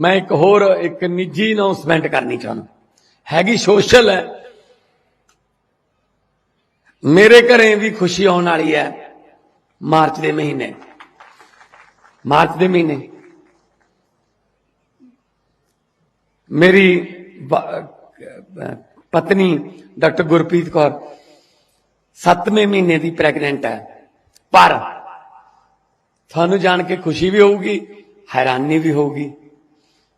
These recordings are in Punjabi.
ਮੈਂ ਇੱਕ ਹੋਰ, ਇੱਕ ਨਿੱਜੀ ਅਨਾਉਂਸਮੈਂਟ ਕਰਨੀ ਚਾਹੁੰਦਾ। ਹੈਗੀ ਸੋਸ਼ਲ ਹੈ। ਮੇਰੇ ਘਰੇ ਵੀ ਖੁਸ਼ੀ ਆਉਣ ਵਾਲੀ ਹੈ ਮਾਰਚ ਦੇ ਮਹੀਨੇ। ਮਾਰਚ ਦੇ ਮਹੀਨੇ। ਮੇਰੀ ਪਤਨੀ ਡਾਕਟਰ ਗੁਰਪ੍ਰੀਤ ਕੌਰ 7ਵੇਂ ਮਹੀਨੇ ਦੀ ਪ੍ਰੈਗਨੈਂਟ ਹੈ। ਪਰ, ਤੁਹਾਨੂੰ ਜਾਣ ਕੇ ਖੁਸ਼ੀ ਵੀ ਹੋਊਗੀ, ਹੈਰਾਨੀ ਵੀ ਹੋਊਗੀ।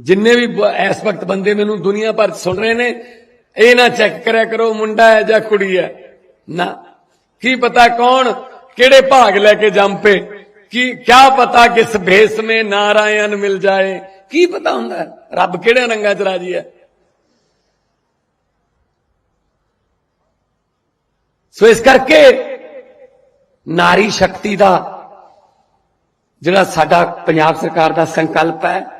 ਜਿੰਨੇ ਵੀ ਇਸ ਵਕਤ ਬੰਦੇ ਮੈਨੂੰ ਦੁਨੀਆ ਭਰ 'ਚ ਸੁਣ ਰਹੇ ਨੇ, ਇਹ ਨਾ ਚੈੱਕ ਕਰਿਆ ਕਰੋ, ਮੁੰਡਾ ਹੈ ਜਾਂ ਕੁੜੀ ਹੈ। ਨਾ। ਕੀ ਪਤਾ ਕੌਣ ਕਿਹੜੇ ਭਾਗ ਲੈ ਕੇ ਜੰਮ? ਪੇ ਕੀ, ਕਿਆ ਪਤਾ ਕਿਸ ਭੇਸ ਮੇ ਨਾਰਾਇਣ ਮਿਲ ਜਾਏ? ਕੀ ਪਤਾ ਹੁੰਦਾ? ਰੱਬ ਕਿਹੜੇ ਰੰਗਾਂ 'ਚ ਰਾਜੀ ਹੈ? ਸੋ ਇਸ ਕਰਕੇ ਨਾਰੀ ਸ਼ਕਤੀ ਦਾ ਜਿਹੜਾ ਸਾਡਾ ਪੰਜਾਬ ਸਰਕਾਰ ਦਾ ਸੰਕਲਪ ਹੈ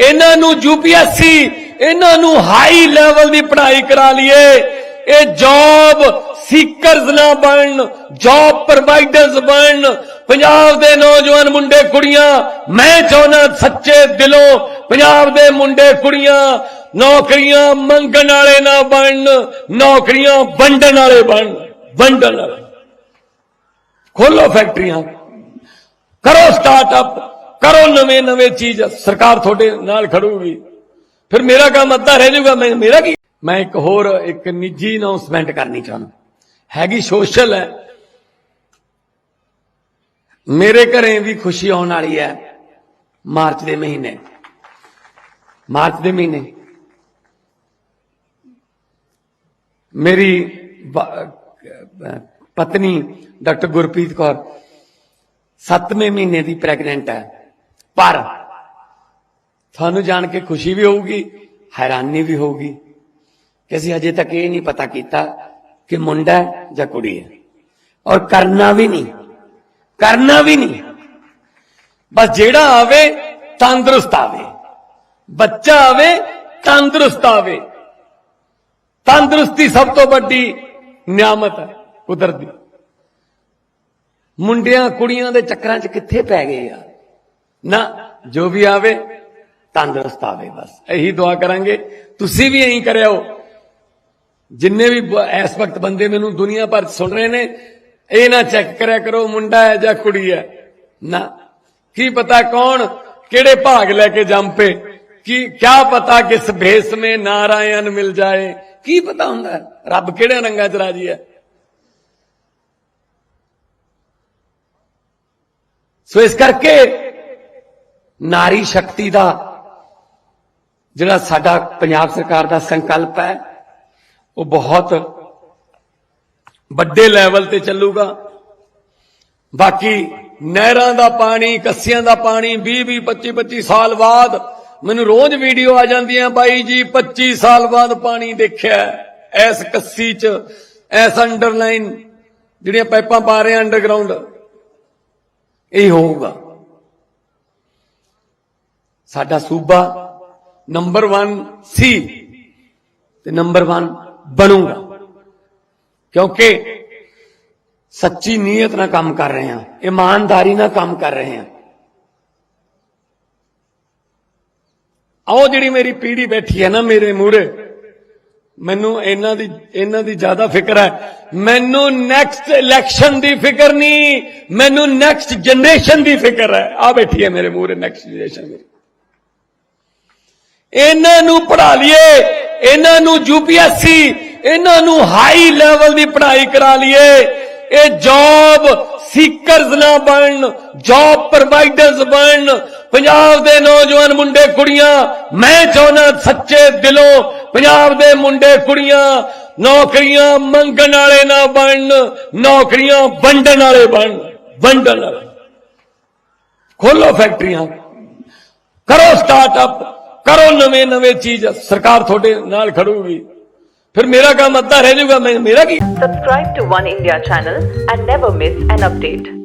ਇਹਨਾਂ ਨੂੰ ਯੂਪੀਐਸਸੀ ਇਹਨਾਂ ਨੂੰ ਹਾਈ ਲੈਵਲ ਦੀ ਪੜ੍ਹਾਈ ਕਰਾ ਲਈਏ। ਇਹ ਜੌਬ ਸੀਕਰਸ ਨਾ ਬਣਨ ਜੌਬ ਪ੍ਰੋਵਾਈਡਰਸ ਬਣਨ। ਪੰਜਾਬ ਦੇ ਨੌਜਵਾਨ ਮੁੰਡੇ ਕੁੜੀਆਂ, ਮੈਂ ਚਾਹੁੰਦਾ ਸੱਚੇ ਦਿਲੋਂ ਪੰਜਾਬ ਦੇ ਮੁੰਡੇ ਕੁੜੀਆਂ ਨੌਕਰੀਆਂ ਮੰਗਣ ਵਾਲੇ ਨਾ ਬਣਨ, ਨੌਕਰੀਆਂ ਵੰਡਣ ਵਾਲੇ ਬਣਨ, ਵੰਡਣ ਵਾਲੇ। ਖੋਲੋ ਫੈਕਟਰੀਆਂ, ਕਰੋ ਸਟਾਰਟਅਪ ਕਰੋ ਨਵੇਂ ਨਵੇਂ ਚੀਜ਼, ਸਰਕਾਰ ਤੁਹਾਡੇ ਨਾਲ ਖੜੂਗੀ। ਫਿਰ ਮੇਰਾ ਕੰਮ ਅੱਧਾ ਰਹਿ ਜਾਊਗਾ, ਮੈਂ ਮੇਰਾ ਕੀ ਮੈਂ ਇੱਕ ਹੋਰ ਇੱਕ ਨਿੱਜੀ ਅਨਾਉਂਸਮੈਂਟ ਕਰਨੀ ਚਾਹੁੰਦਾ। ਹੈਗੀ ਸੋਸ਼ਲ ਹੈ। ਮੇਰੇ ਘਰੇ ਵੀ ਖੁਸ਼ੀ ਆਉਣ ਵਾਲੀ ਹੈ ਮਾਰਚ ਦੇ ਮਹੀਨੇ। ਮਾਰਚ ਦੇ ਮਹੀਨੇ। ਮੇਰੀ ਪਤਨੀ ਡਾਕਟਰ ਗੁਰਪ੍ਰੀਤ ਕੌਰ 7ਵੇਂ ਮਹੀਨੇ ਦੀ ਪ੍ਰੈਗਨੈਂਟ ਹੈ। ਪਰ ਤੁਹਾਨੂੰ ਜਾਣ ਕੇ ਖੁਸ਼ੀ ਵੀ ਹੋਊਗੀ, ਹੈਰਾਨੀ ਵੀ ਹੋਊਗੀ ਕਿ ਅਸੀਂ ਅਜੇ ਤੱਕ ਇਹ ਨਹੀਂ ਪਤਾ ਕੀਤਾ ਕਿ ਮੁੰਡਾ ਹੈ ਜਾਂ ਕੁੜੀ ਹੈ। ਔਰ ਕਰਨਾ ਵੀ ਨਹੀਂ, ਕਰਨਾ ਵੀ ਨਹੀਂ। ਬਸ ਜਿਹੜਾ ਆਵੇ ਤੰਦਰੁਸਤ ਆਵੇ। ਬੱਚਾ ਆਵੇ ਤੰਦਰੁਸਤ ਆਵੇ। ਤੰਦਰੁਸਤੀ ਸਭ ਤੋਂ ਵੱਡੀ ਨਿਆਮਤ ਹੈ, ਕੁਦਰਤ ਦੀ। ਮੁੰਡਿਆਂ ਕੁੜੀਆਂ ਦੇ ਚੱਕਰਾਂ 'ਚ ਕਿੱਥੇ ਪੈ ਗਏ ਆ ਨਾ, ਜੋ ਵੀ ਆਵੇ, ਤੰਦਰੁਸਤ ਆਵੇ ਬਸ। ਇਹੀ ਦੁਆ ਕਰਾਂਗੇ। ਤੁਸੀਂ ਵੀ ਇਹੀ ਕਰਿਓ। ਜਿੰਨੇ ਵੀ ਇਸ ਵਕਤ ਬੰਦੇ ਮੈਨੂੰ ਦੁਨੀਆ ਭਰ 'ਚ ਸੁਣ ਰਹੇ ਨੇ, ਇਹ ਨਾ ਚੈੱਕ ਕਰਿਆ ਕਰੋ, ਮੁੰਡਾ ਹੈ ਜਾਂ ਕੁੜੀ ਹੈ। ਨਾ। ਕੀ ਪਤਾ ਕੌਣ ਕਿਹੜੇ ਭਾਗ ਲੈ ਕੇ ਜੰਮ। ਪੇ ਕੀ, ਕਿਆ ਪਤਾ ਕਿਸ ਭੇਸ ਮੇ ਨਾਰਾਇਣ ਮਿਲ ਜਾਏ। ਕੀ ਪਤਾ ਹੁੰਦਾ? ਰੱਬ ਕਿਹੜੇ ਰੰਗਾਂ 'ਚ ਰਾਜੀ ਹੈ? ਸੋ ਇਸ ਕਰਕੇ ਨਾਰੀ ਸ਼ਕਤੀ ਦਾ ਜਿਹੜਾ ਸਾਡਾ ਪੰਜਾਬ ਸਰਕਾਰ ਦਾ ਸੰਕਲਪ ਹੈ, ਉਹ ਬਹੁਤ ਵੱਡੇ ਲੈਵਲ ਤੇ ਚੱਲੂਗਾ ਬਾਕੀ ਨਹਿਰਾਂ ਦਾ ਪਾਣੀ, ਕੱਸੀਆਂ ਦਾ ਪਾਣੀ 20 20 25 25 ਸਾਲ ਬਾਅਦ ਮੈਨੂੰ ਰੋਜ਼ ਵੀਡੀਓ ਆ ਜਾਂਦੀਆਂ, ਬਾਈ ਜੀ 25 ਸਾਲ ਬਾਅਦ ਪਾਣੀ ਦੇਖਿਆ ਹੈ। ਐਸ ਕੱਸੀ ਚ, ਐਸ ਅੰਡਰਲਾਈਨ ਜਿਹੜੀਆਂ ਪਾਈਪਾਂ ਪਾ ਰਹੇ ਅੰਡਰਗਰਾਉਂਡ, ਇਹ ਹੋਊਗਾ ਸਾਡਾ ਸੂਬਾ ਨੰਬਰ 1 ਸੀ ਤੇ ਨੰਬਰ 1 ਬਣੂੰਗਾ ਕਿਉਂਕਿ ਸੱਚੀ ਨੀਅਤ ਨਾਲ ਕੰਮ ਕਰ ਰਹੇ ਹਾਂ ਇਮਾਨਦਾਰੀ ਨਾਲ ਕੰਮ ਕਰ ਰਹੇ ਹਾਂ ਆਓ ਜਿਹੜੀ ਮੇਰੀ ਪੀੜ੍ਹੀ ਬੈਠੀ ਹੈ ਨਾ ਮੇਰੇ ਮੂਹਰੇ ਮੈਨੂੰ ਇਹਨਾਂ ਦੀ ਇਹਨਾਂ ਦੀ ਜ਼ਿਆਦਾ ਫਿਕਰ ਹੈ ਮੈਨੂੰ ਨੈਕਸਟ ਇਲੈਕਸ਼ਨ ਦੀ ਫਿਕਰ ਨਹੀਂ ਮੈਨੂੰ ਨੈਕਸਟ ਜਨਰੇਸ਼ਨ ਦੀ ਫਿਕਰ ਹੈ ਆ ਬੈਠੀ ਹੈ ਮੇਰੇ ਮੂਹਰੇ ਨੈਕਸਟ ਜਨਰੇਸ਼ਨ ਮੇਰੀ ਇਹਨਾਂ ਨੂੰ ਪੜ੍ਹਾ ਲਈਏ। ਇਹਨਾਂ ਨੂੰ ਯੂਪੀਐਸਸੀ ਇਹਨਾਂ ਨੂੰ ਹਾਈ ਲੈਵਲ ਦੀ ਪੜ੍ਹਾਈ ਕਰਾ ਲਈਏ। ਇਹ ਜੌਬ ਸੀਕਰਸ ਨਾ ਬਣਨ ਜੌਬ ਪ੍ਰੋਵਾਈਡਰਸ ਬਣਨ। ਪੰਜਾਬ ਦੇ ਨੌਜਵਾਨ ਮੁੰਡੇ, ਕੁੜੀਆਂ, ਮੈਂ ਚਾਹੁੰਦਾ ਸੱਚੇ ਦਿਲੋਂ ਪੰਜਾਬ ਦੇ ਮੁੰਡੇ, ਕੁੜੀਆਂ ਨੌਕਰੀਆਂ ਮੰਗਣ ਵਾਲੇ ਨਾ ਬਣਨ, ਨੌਕਰੀਆਂ ਵੰਡਣ ਵਾਲੇ ਬਣਨ, ਵੰਡਣ ਵਾਲੇ। ਖੋਲੋ ਫੈਕਟਰੀਆਂ, ਕਰੋ ਸਟਾਰਟਅਪ ਕਰੋ ਨਵੇਂ ਨਵੇਂ ਚੀਜ਼ ਸਰਕਾਰ ਤੁਹਾਡੇ ਨਾਲ ਖੜੂਗੀ ਫਿਰ ਮੇਰਾ ਕੰਮ ਅੱਧਾ ਰਹਿ ਜਾਊਗਾ ਮੇਰਾ ਕੀ subscribe to one India channel and never miss an update